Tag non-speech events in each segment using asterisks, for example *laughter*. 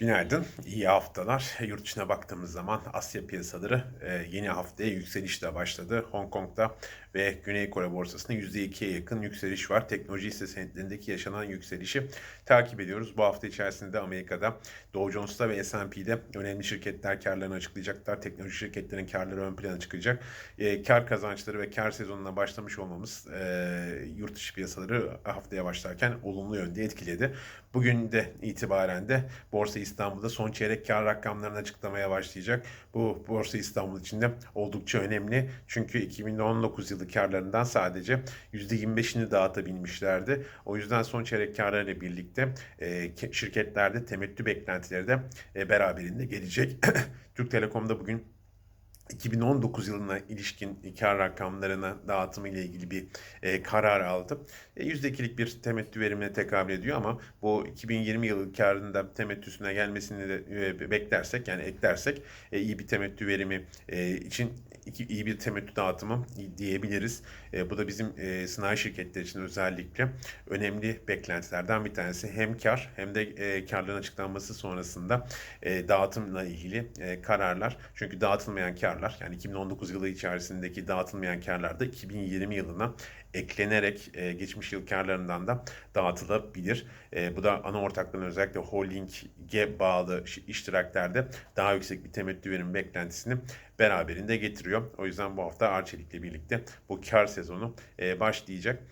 Günaydın, iyi haftalar. Yurt dışına baktığımız zaman Asya piyasaları e, yeni haftaya yükselişle başladı. Hong Kong'da ve Güney Kore borsasında %2'ye yakın yükseliş var. Teknoloji hisse senetlerindeki yaşanan yükselişi takip ediyoruz. Bu hafta içerisinde Amerika'da Dow Jones'ta ve S&P'de önemli şirketler karlarını açıklayacaklar. Teknoloji şirketlerin karları ön plana çıkacak. E, kar kazançları ve kar sezonuna başlamış olmamız e, yurt dışı piyasaları haftaya başlarken olumlu yönde etkiledi. Bugün de itibaren de Borsa İstanbul'da son çeyrek kar rakamlarını açıklamaya başlayacak. Bu Borsa İstanbul için de oldukça önemli. Çünkü 2019 yılı karlarından sadece %25'ini dağıtabilmişlerdi. O yüzden son çeyrek karlarıyla birlikte e, şirketlerde temettü beklentileri de e, beraberinde gelecek. *clears throat* Türk Telekom'da bugün 2019 yılına ilişkin kar rakamlarına dağıtımı ile ilgili bir e, karar aldı. E, %2'lik bir temettü verimine tekabül ediyor ama bu 2020 yılı karında temettüsüne gelmesini de e, beklersek yani eklersek e, iyi bir temettü verimi e, için iki, iyi bir temettü dağıtımı diyebiliriz. E, bu da bizim e, sanayi şirketleri için özellikle önemli beklentilerden bir tanesi. Hem kar hem de e, karların açıklanması sonrasında e, dağıtımla ilgili e, kararlar. Çünkü dağıtılmayan karlar yani 2019 yılı içerisindeki dağıtılmayan karlar da 2020 yılına eklenerek e, geçmiş yıl karlarından da dağıtılabilir. E, bu da ana ortakların özellikle holdinge bağlı iştiraklerde daha yüksek bir temettü verim beklentisini beraberinde getiriyor. O yüzden bu hafta Arçelik'le birlikte bu kar sezonu e, başlayacak.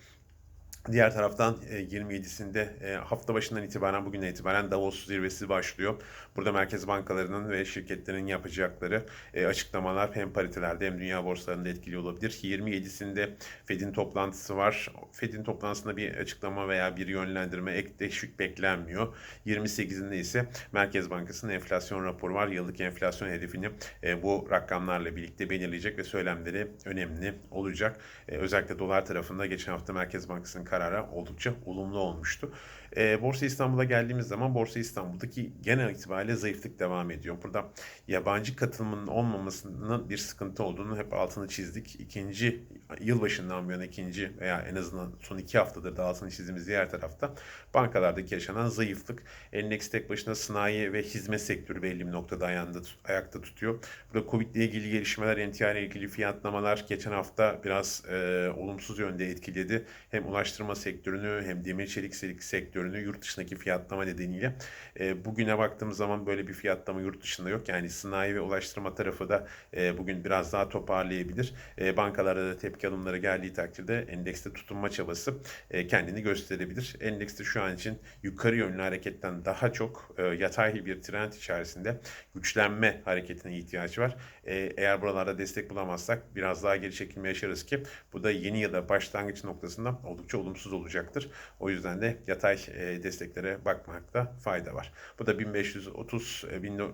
Diğer taraftan 27'sinde e, hafta başından itibaren bugünden itibaren Davos zirvesi başlıyor. Burada merkez bankalarının ve şirketlerin yapacakları e, açıklamalar hem paritelerde hem dünya borsalarında etkili olabilir. 27'sinde Fed'in toplantısı var. Fed'in toplantısında bir açıklama veya bir yönlendirme ek teşvik beklenmiyor. 28'inde ise Merkez Bankası'nın enflasyon raporu var. Yıllık enflasyon hedefini e, bu rakamlarla birlikte belirleyecek ve söylemleri önemli olacak. Özellikle dolar tarafında geçen hafta Merkez Bankası'nın karara oldukça olumlu olmuştu. E, Borsa İstanbul'a geldiğimiz zaman Borsa İstanbul'daki genel itibariyle zayıflık devam ediyor. Burada yabancı katılımının olmamasının bir sıkıntı olduğunu hep altını çizdik. İkinci yılbaşından bu yana ikinci veya en azından son iki haftadır da altını çizdiğimiz diğer tarafta bankalardaki yaşanan zayıflık. Endeks tek başına sanayi ve hizmet sektörü belli bir noktada ayağında, ayakta tutuyor. Burada Covid ile ilgili gelişmeler, emtia ile ilgili fiyatlamalar geçen hafta biraz e, olumsuz yönde etkiledi. Hem ulaştırma sektörünü hem demir çelik sektörünü yurt dışındaki fiyatlama nedeniyle. E, bugüne baktığımız zaman böyle bir fiyatlama yurt dışında yok. Yani sanayi ve ulaştırma tarafı da e, bugün biraz daha toparlayabilir. E, bankalarda da tepki alımları geldiği takdirde endekste tutunma çabası e, kendini gösterebilir. Endekste şu an için yukarı yönlü hareketten daha çok e, yatay bir trend içerisinde güçlenme hareketine ihtiyaç var. E, eğer buralarda destek bulamazsak biraz daha geri çekilme yaşarız ki bu da yeni yıla başlangıç noktasında oldukça olumsuz olacaktır. O yüzden de yatay e, desteklere bakmakta fayda var. Bu da 1530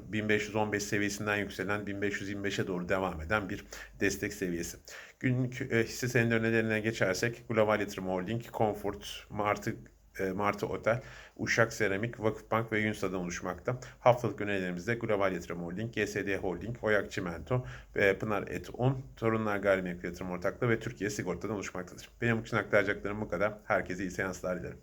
1515 e, seviyesinden yükselen 1525'e doğru devam eden bir destek seviyesi. Günlük e, hisse senedi önerilerine geçersek Global Yatırım Holding, Comfort, Martı Martı Otel, Uşak Seramik, Vakıfbank ve Yunsa'dan oluşmakta. Haftalık önerilerimizde Global Yatırım Holding, GSD Holding, Oyak Çimento, Pınar Et Un, Torunlar Gayrimenkul Yatırım Ortaklığı ve Türkiye Sigorta'dan oluşmaktadır. Benim için aktaracaklarım bu kadar. Herkese iyi seanslar dilerim.